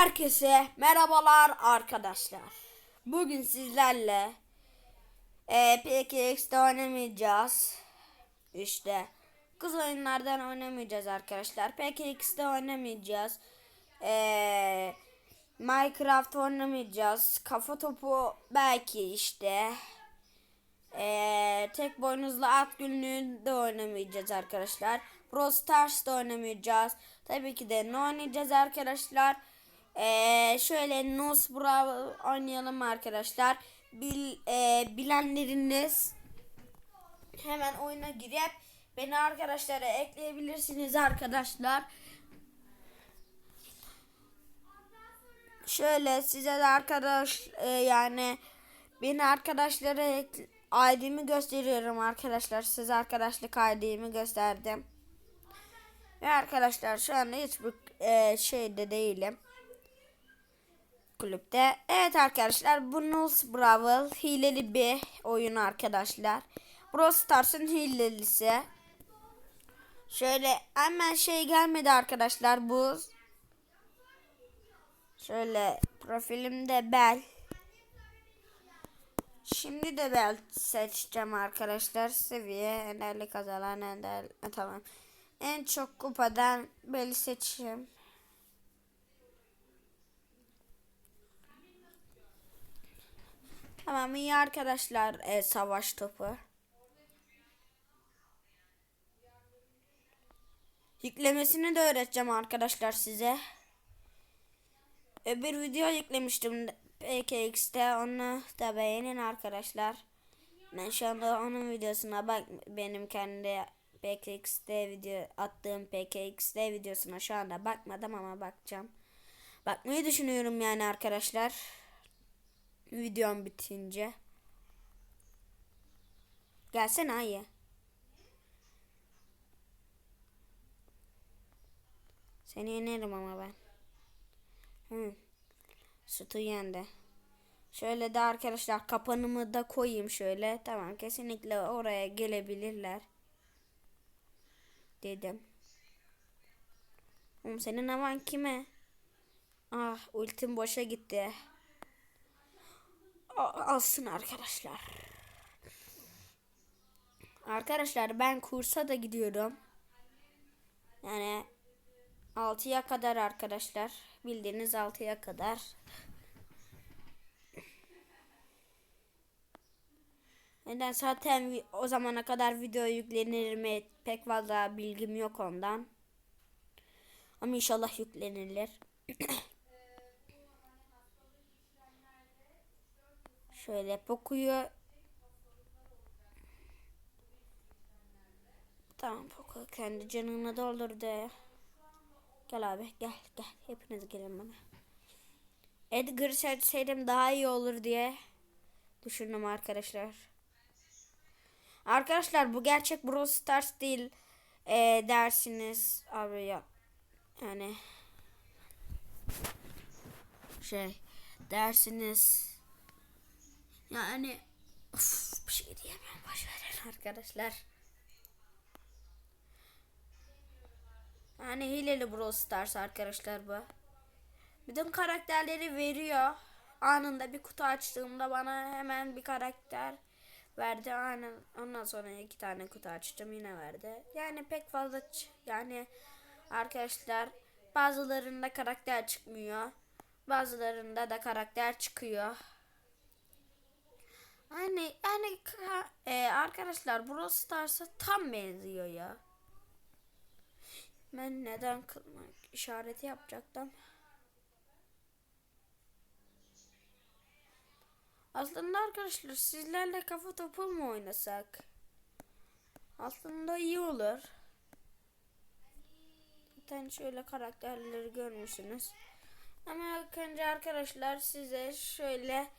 Herkese merhabalar arkadaşlar. Bugün sizlerle e, PKX'de oynamayacağız. İşte kız oyunlardan oynamayacağız arkadaşlar. PKX'de oynamayacağız. E, Minecraft oynamayacağız. Kafa topu belki işte. E, tek boynuzlu at günlüğünde oynamayacağız arkadaşlar. Brawl Stars'da oynamayacağız. Tabii ki de ne oynayacağız arkadaşlar? Ee, şöyle Nos Bravo oynayalım arkadaşlar. Bil, e, bilenleriniz hemen oyuna girip beni arkadaşlara ekleyebilirsiniz arkadaşlar. Şöyle size de arkadaş e, yani beni arkadaşlara ID'mi gösteriyorum arkadaşlar. Size arkadaşlık ID'mi gösterdim. Ve arkadaşlar şu anda hiçbir e, şeyde değilim. Kulüpte. Evet arkadaşlar bu Nulls Brawl hileli bir oyun arkadaşlar. Brawl Stars'ın hilelisi. Şöyle hemen şey gelmedi arkadaşlar bu. Şöyle profilimde bel. Şimdi de bel seçeceğim arkadaşlar. Seviye enerli kazanan ender. E, tamam. En çok kupadan beli seçeyim. Tamam iyi arkadaşlar e, savaş topu. Yüklemesini de öğreteceğim arkadaşlar size. Öbür video yüklemiştim PKX'te onu da beğenin arkadaşlar. Ben şu anda onun videosuna bak benim kendi PKX'te video attığım PKX'te videosuna şu anda bakmadım ama bakacağım. Bakmayı düşünüyorum yani arkadaşlar. Videom bitince. Gelsene ayı. Seni yenerim ama ben. Hı. Sütü yendi. Şöyle de arkadaşlar kapanımı da koyayım şöyle. Tamam kesinlikle oraya gelebilirler. Dedim. Oğlum senin havan kime? Ah ultim boşa gitti. Alsın arkadaşlar. Arkadaşlar ben kursa da gidiyorum. Yani 6'ya kadar arkadaşlar. Bildiğiniz 6'ya kadar. Neden zaten o zamana kadar video yüklenir mi pek fazla bilgim yok ondan. Ama inşallah yüklenilir. Şöyle Poco'yu Tamam Poco kendi canını doldurdu. Gel abi gel gel hepiniz gelin bana. Edgar seçseydim daha iyi olur diye düşündüm arkadaşlar. Arkadaşlar bu gerçek Brawl Stars değil ee, dersiniz abi ya yani şey dersiniz yani of, bir şey diyemem boş verin arkadaşlar. Yani hileli Brawl Stars arkadaşlar bu. Bütün karakterleri veriyor. Anında bir kutu açtığımda bana hemen bir karakter verdi. Aynen ondan sonra iki tane kutu açtım yine verdi. Yani pek fazla yani arkadaşlar bazılarında karakter çıkmıyor. Bazılarında da karakter çıkıyor. Yani yani e, arkadaşlar Brawl Stars'a tam benziyor ya. Ben neden kılmak işareti yapacaktım? Aslında arkadaşlar sizlerle kafa topu mu oynasak? Aslında iyi olur. Zaten şöyle karakterleri görmüşsünüz. Ama önce arkadaşlar size şöyle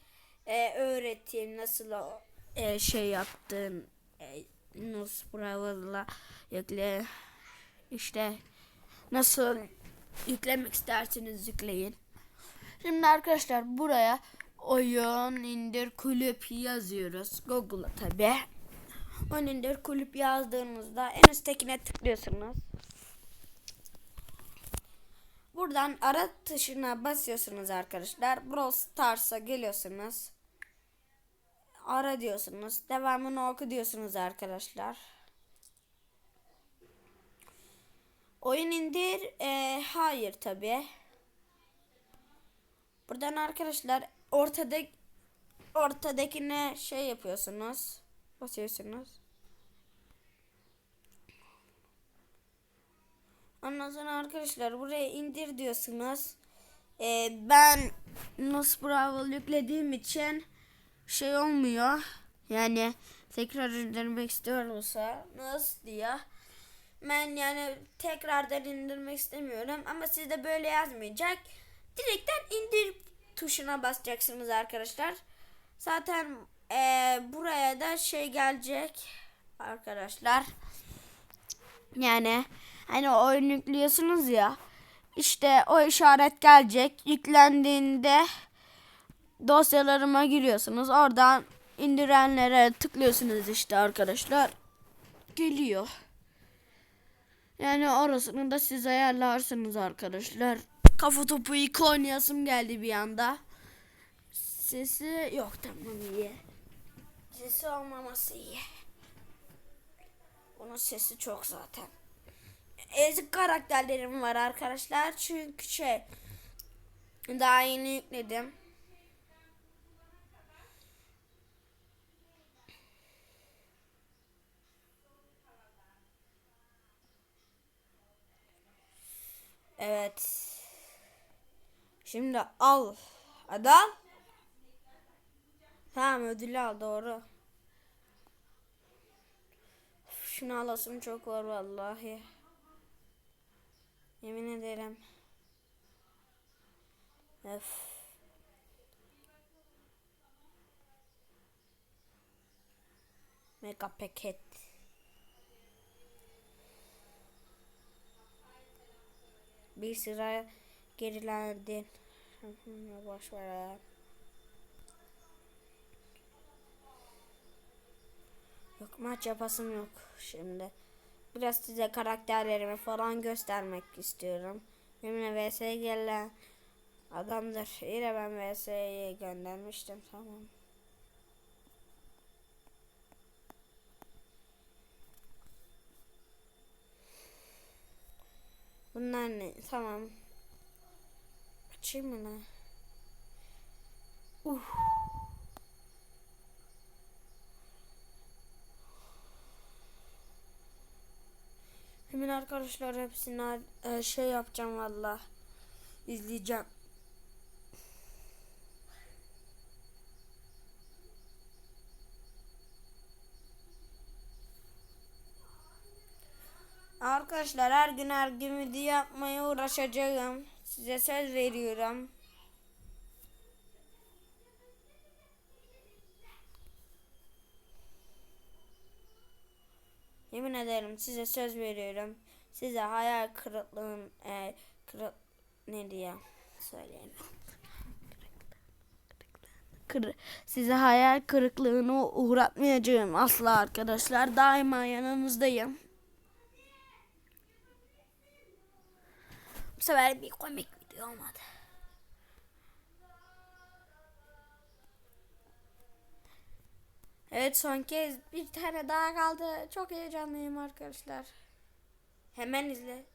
e, öğreteyim nasıl o, e, şey yaptığın e, Nus Brawl'la yükle işte nasıl yüklemek isterseniz yükleyin. Şimdi arkadaşlar buraya oyun indir kulüp yazıyoruz. Google'a tabi. Oyun indir kulüp yazdığınızda en üsttekine tıklıyorsunuz. Bu Buradan ara tuşuna basıyorsunuz arkadaşlar. Brawl Stars'a geliyorsunuz. Ara diyorsunuz. Devamını oku diyorsunuz arkadaşlar. Oyun indir. Ee, hayır tabi. Buradan arkadaşlar ortada ortadakine şey yapıyorsunuz. Basıyorsunuz. Ondan sonra arkadaşlar buraya indir diyorsunuz. Ee, ben Nos Brawl yüklediğim için şey olmuyor. Yani tekrar indirmek istiyorsa nasıl diye. Ben yani tekrardan indirmek istemiyorum ama sizde böyle yazmayacak. Direkten indir tuşuna basacaksınız arkadaşlar. Zaten eee, buraya da şey gelecek arkadaşlar. Yani hani oyun yüklüyorsunuz ya. İşte o işaret gelecek. Yüklendiğinde dosyalarıma giriyorsunuz. Oradan indirenlere tıklıyorsunuz işte arkadaşlar. Geliyor. Yani orasını da siz ayarlarsınız arkadaşlar. Kafa topu ilk oynayasım geldi bir anda. Sesi yok tamam iyi. Sesi olmaması iyi. Onun sesi çok zaten. Ezik karakterlerim var arkadaşlar. Çünkü şey daha yeni yükledim. Evet. Şimdi al. Hadi al. Tamam ödülü al doğru. Şunu alasım çok var vallahi. Ederim. Öf. Mega paket. Bir sıra gerilendin. Boş ver ya. Yok maç yapasım yok şimdi. Biraz size karakterlerimi falan göstermek istiyorum. Benimle VS'ye gelen adamdır. Yine ben VS'ye göndermiştim tamam. Bunlar ne? Tamam. Açayım mı lan? Uh. Arkadaşlar hepsini e, şey yapacağım valla. İzleyeceğim. Arkadaşlar her gün her gün video yapmaya uğraşacağım. Size söz veriyorum. Yemin ederim size söz veriyorum. Size hayal kırıklığın e, kırık ne diye söyleyeyim. Kır, size hayal kırıklığını uğratmayacağım asla arkadaşlar. Daima yanınızdayım. Bu sefer bir komik video olmadı. Evet son kez bir tane daha kaldı. Çok heyecanlıyım arkadaşlar. Hemen izle.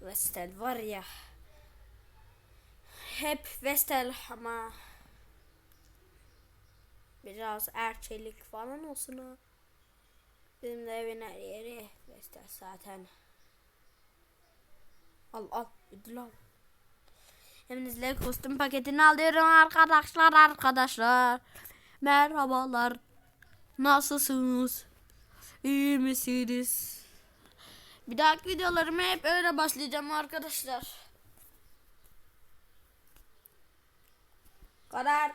Vestel var ya. Hep Vestel ama biraz erçelik falan olsun ha. Bizim de evin her yeri Vestel zaten. Al al ödül al. Evinizle kostüm paketini alıyorum arkadaşlar arkadaşlar. Merhabalar. Nasılsınız? İyi misiniz? Bir dahaki videolarıma hep öyle başlayacağım arkadaşlar. Karar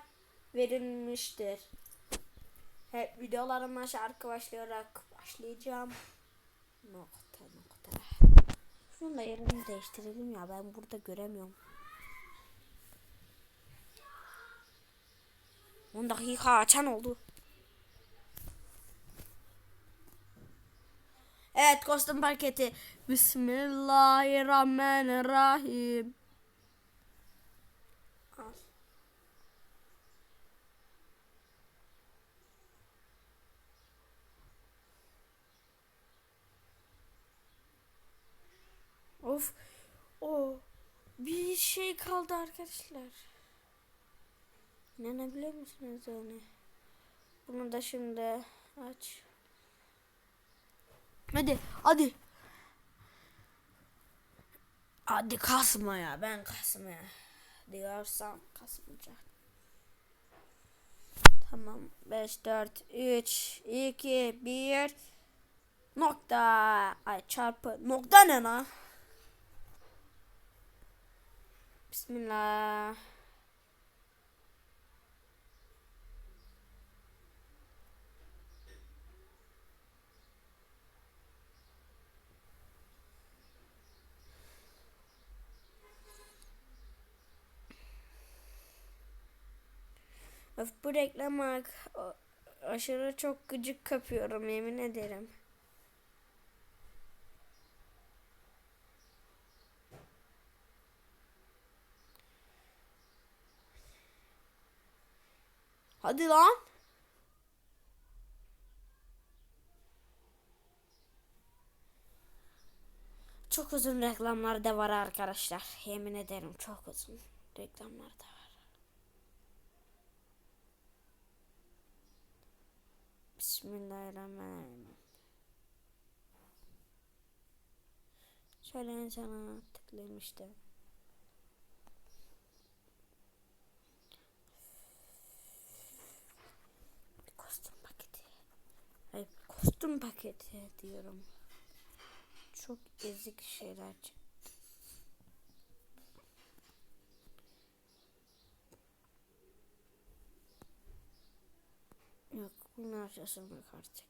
verilmiştir. Hep videolarıma şarkı başlayarak başlayacağım. Nokta Şunun da yerini değiştirelim ya ben burada göremiyorum. 10 dakika açan oldu. Evet kostüm paketi. Bismillahirrahmanirrahim. Al. Of. O. Bir şey kaldı arkadaşlar. İnanabiliyor musunuz yani? Bunu da şimdi aç. Hadi, hadi. Hadi kasma ya, ben kasma ya. Diyorsam kasmayacak. Tamam. 5, 4, 3, 2, 1. Nokta. Ay çarpı. Nokta ne lan? Bismillah. Öf bu reklam aşırı çok gıcık kapıyorum yemin ederim. Hadi lan. Çok uzun reklamlar da var arkadaşlar. Yemin ederim çok uzun reklamlar da var. Bismillahirrahmanirrahim. Şöyle sana tıklayayım işte. Bir kostüm paketi. Kostüm paketi diyorum. Çok ezik şeyler çıktı. Yok bunlar yaşamak artık.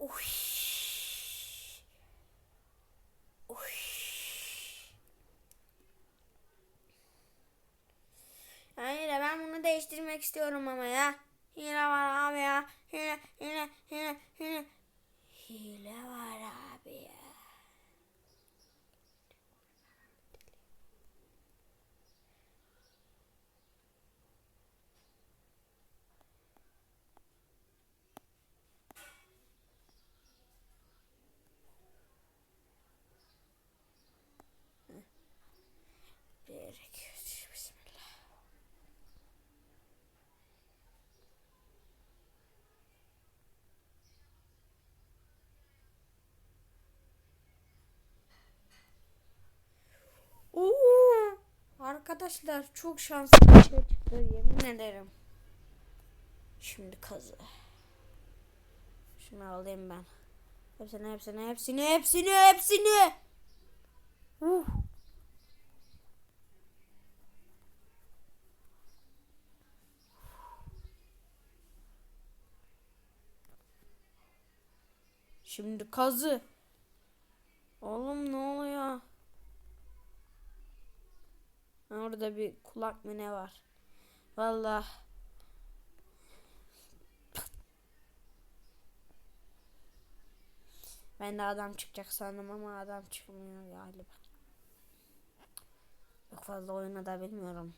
Uy. Uy. Yani de ben bunu değiştirmek istiyorum ama ya. Hile var abi ya. Hile, hile, hile, hile. Hile var abi ya. Bir, iki, üç, bismillah. Oo, arkadaşlar çok şanslı bir şey çıktı yemin ederim. Şimdi kazı. Şunu alayım ben. Hepsini hepsini hepsini hepsini hepsini. Uh. Şimdi kazı. Oğlum ne oluyor? Ha, Orada bir kulak mı ne var? Vallahi. Ben de adam çıkacak sandım ama adam çıkmıyor galiba. Çok fazla oyunu da bilmiyorum.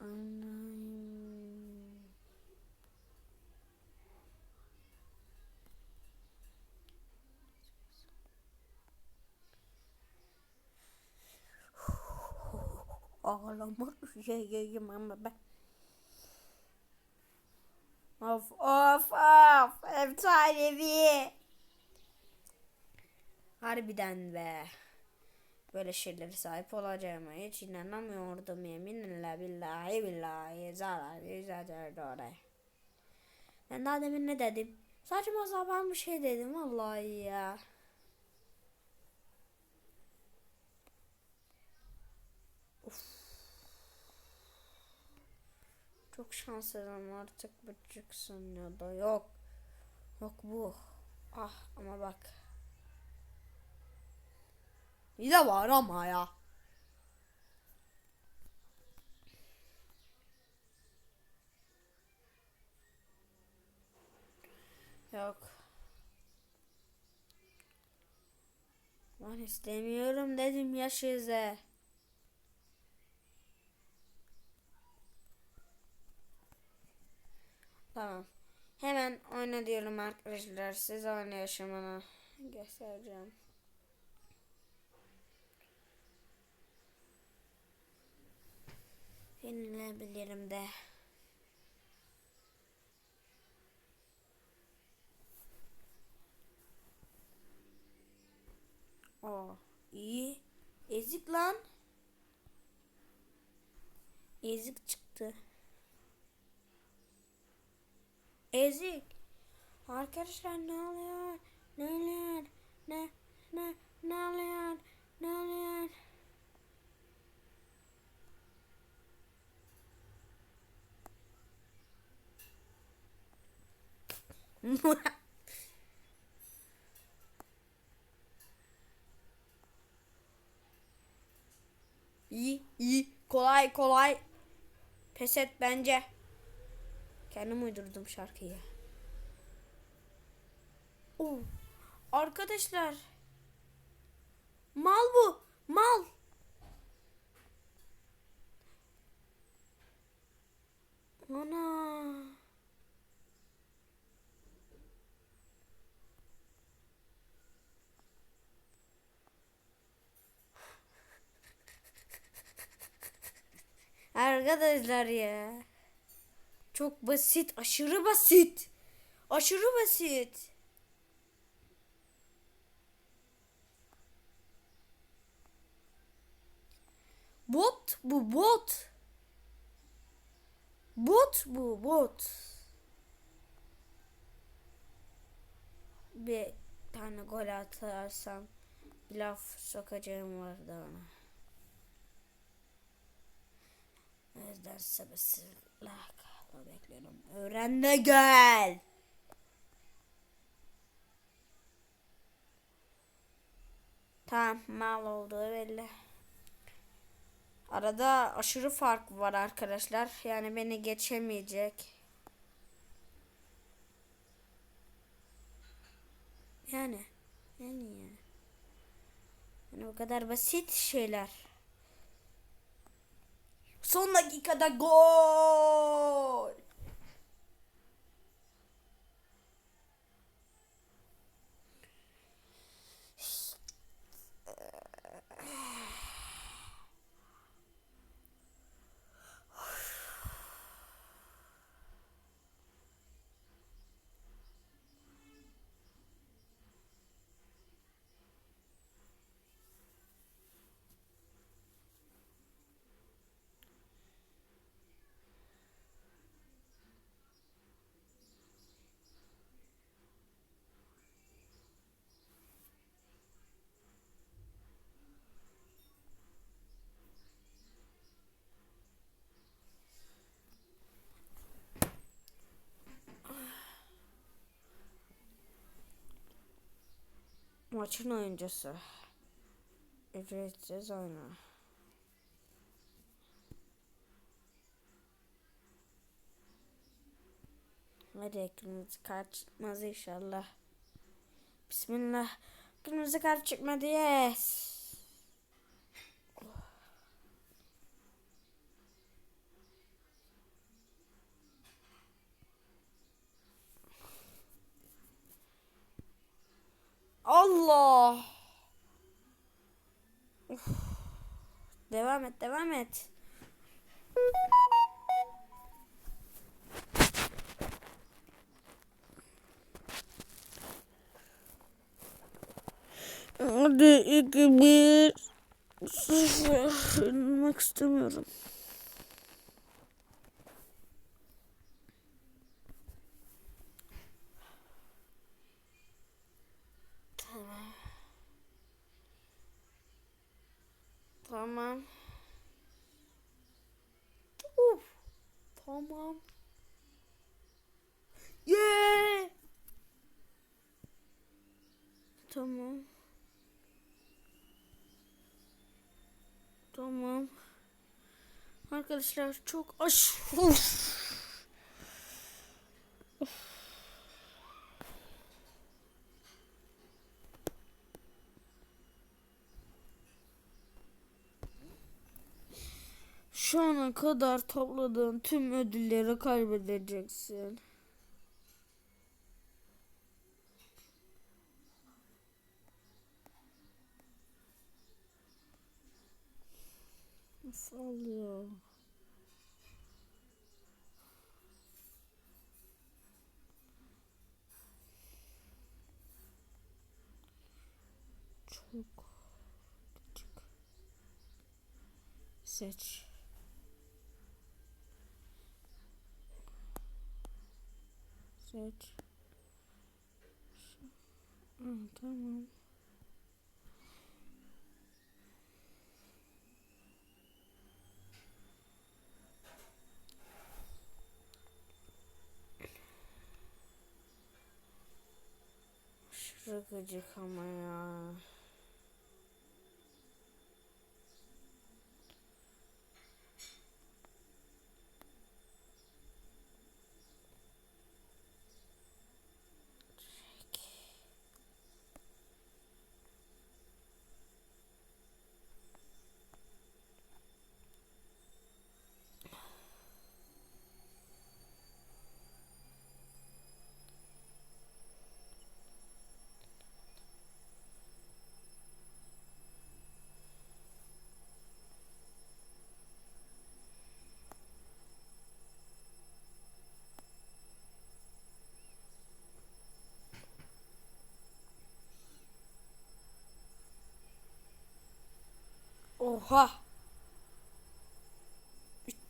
Anam. Ağlama yiyeyim ama ben. Of of of. Efsanevi. Harbiden be. Böyle şeylere sahip olacağıma hiç inanamıyordum yeminle billahi billahi zarar zarar doğru. Ben daha demin ne dedim? Saçma sapan bir şey dedim vallahi ya. Çok şanslıyım artık bu çıksın ya da yok. Yok bu. Ah ama bak. De var ama ya. Yok. Ben istemiyorum dedim ya size. Tamam. Hemen oyna diyorum arkadaşlar. Size oyna yaşamını göstereceğim. Yenilebilirim de. Aa, iyi. Ezik lan. Ezik çıktı. Ezik. Arkadaşlar ne oluyor? Ne oluyor? Ne ne ne oluyor? Ne oluyor? iyi iyi kolay kolay. Pes et bence. Kendim uydurdum şarkıyı. Oo. Arkadaşlar. Mal bu. Mal. Ana. Arkadaşlar ya. Çok basit, aşırı basit. Aşırı basit. Bot bu bot. Bot bu bot. Bir tane gol atarsam bir laf sokacağım vardı ona. O yüzden sabırsızlıkla bekliyorum. Öğren de gel. Tamam mal olduğu belli. Arada aşırı fark var arkadaşlar. Yani beni geçemeyecek. Yani. Yani ya. Yani bu kadar basit şeyler. Son dakikada gol. Maçın oyuncusu. Ücretsiz oyna. Hadi kart çıkmaz inşallah. Bismillah. Kırmızı kart çıkmadı yes. Allah. Devam et, devam et. Hadi iki bir sıfır. Ölmek istemiyorum. Arkadaşlar çok aş. Uf. Şu ana kadar topladığın tüm ödülleri kaybedeceksin. Nasıl oluyor? Çok küçük. Seç. Seç. Hı, tamam. Aşırı gıcık ama ya. Oha.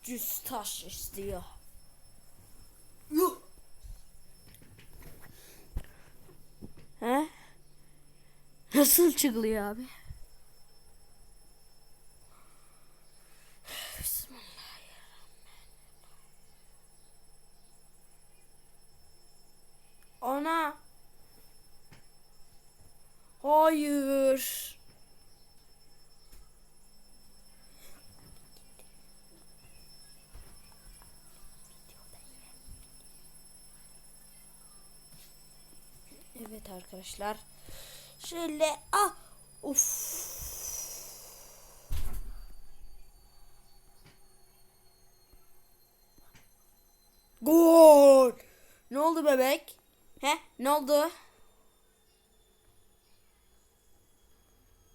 300 taş istiyor. Yuh. He? Nasıl çıkılıyor abi? Arkadaşlar. Şöyle ah uf. Gol. Ne oldu bebek? He? Ne oldu?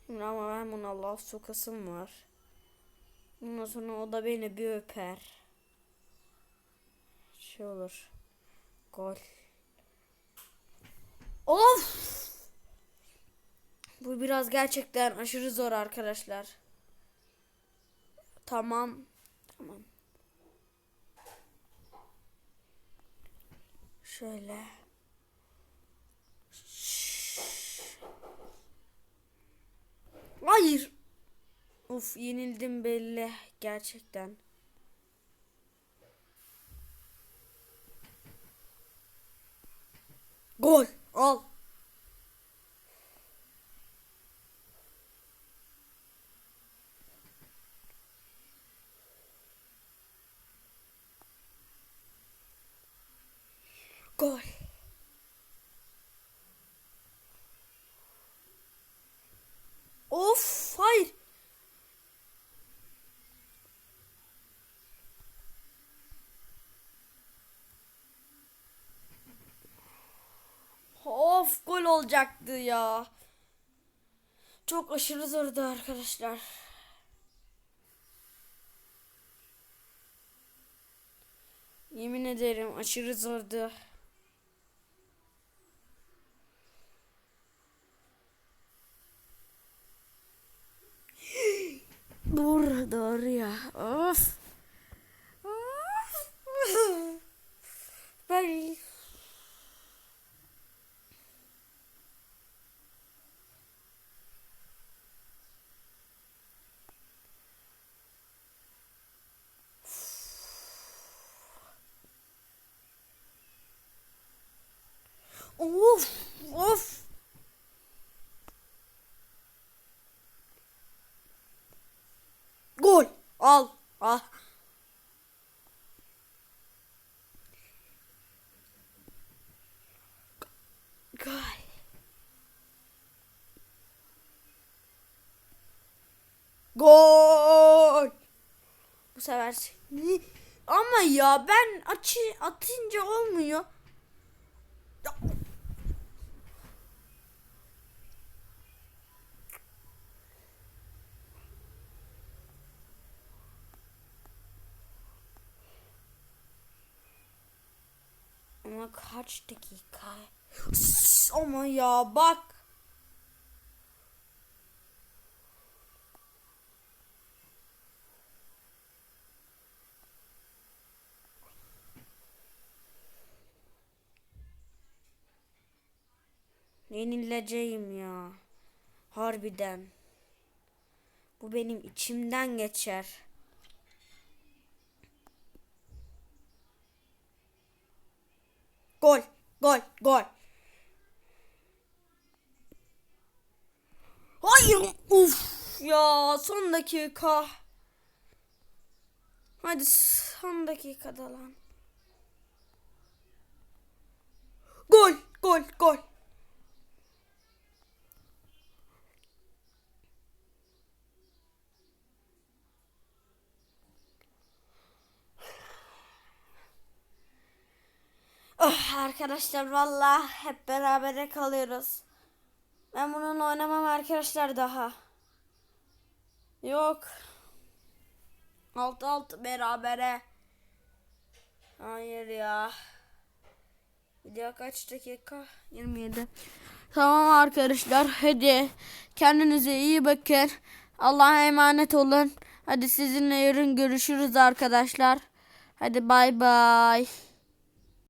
Şimdi ama ben buna laf sokasım var. Ondan sonra o da beni bir öper. Şey olur. Gol. Of! Bu biraz gerçekten aşırı zor arkadaşlar. Tamam. Tamam. Şöyle. Hayır. Of yenildim belli gerçekten. Gol. olacaktı ya. Çok aşırı zordu arkadaşlar. Yemin ederim aşırı zordu. Burada doğru ya. Of. Of. Gol. Al. Al. Gol. Gol. Bu sefer? Ama ya ben açı atınca olmuyor. Kaç dakika? Ama ya bak. Yenileceğim ya. Harbiden. Bu benim içimden geçer. Gol, gol, gol. Hayır, uf ya son dakika. Hadi son dakikada lan. Gol, gol, gol. Oh, arkadaşlar valla hep berabere kalıyoruz. Ben bununla oynamam arkadaşlar daha. Yok. Alt alt berabere. Hayır ya. Video kaç dakika? 27. Tamam arkadaşlar hadi kendinize iyi bakın. Allah'a emanet olun. Hadi sizinle yarın görüşürüz arkadaşlar. Hadi bay bay.